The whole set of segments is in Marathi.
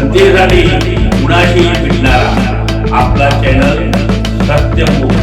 जनतेसाठी कुणाशी भेटणारा आपला चॅनल सत्यमुख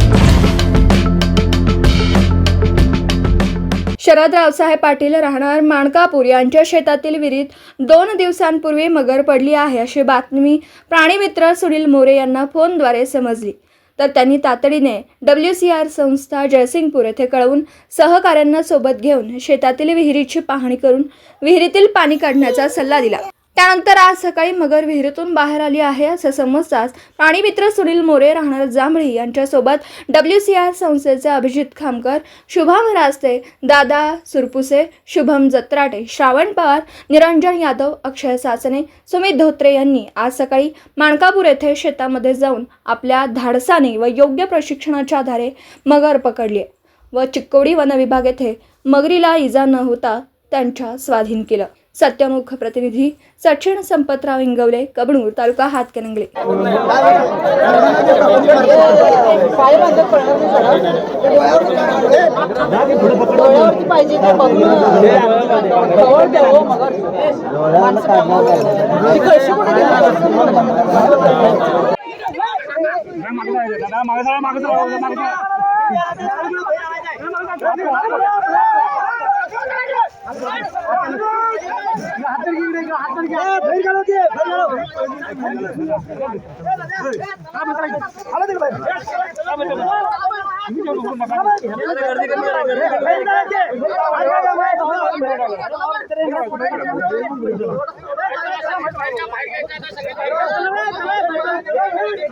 शरद रावसाहेब पाटील राहणार माणकापूर यांच्या शेतातील विहिरीत दोन दिवसांपूर्वी मगर पडली आहे अशी बातमी प्राणीमित्र सुनील मोरे यांना फोनद्वारे समजली. तर त्यांनी तातडीने डब्ल्यू सी आर संस्था जयसिंगपूर येथे कळवून सहकाऱ्यांना सोबत घेऊन शेतातील विहिरीची पाहणी करून विहिरीतील पाणी काढण्याचा सल्ला दिला. त्यानंतर आज सकाळी मगर विहिरीतून बाहेर आली आहे असं समजताच पाणीमित्र सुनील मोरे राहणार जांभळी यांच्यासोबत डब्ल्यू सी आर संस्थेचे अभिजित खामकर शुभम रास्ते दादा सुरपुसे शुभम जत्राटे श्रावण पवार निरंजन यादव अक्षय सासने सुमित धोत्रे यांनी आज सकाळी माणकापूर येथे शेतामध्ये जाऊन आपल्या धाडसाने व योग्य प्रशिक्षणाच्या आधारे मगर पकडली व चिक्कोडी वन विभाग येथे मगरीला इजा न होता त्यांच्या स्वाधीन केलं. सत्यमुख प्रतिनिधी सचिन संपतराव इंगवले कबनूर तालुका हातकणंगले. मागे मागे ভাই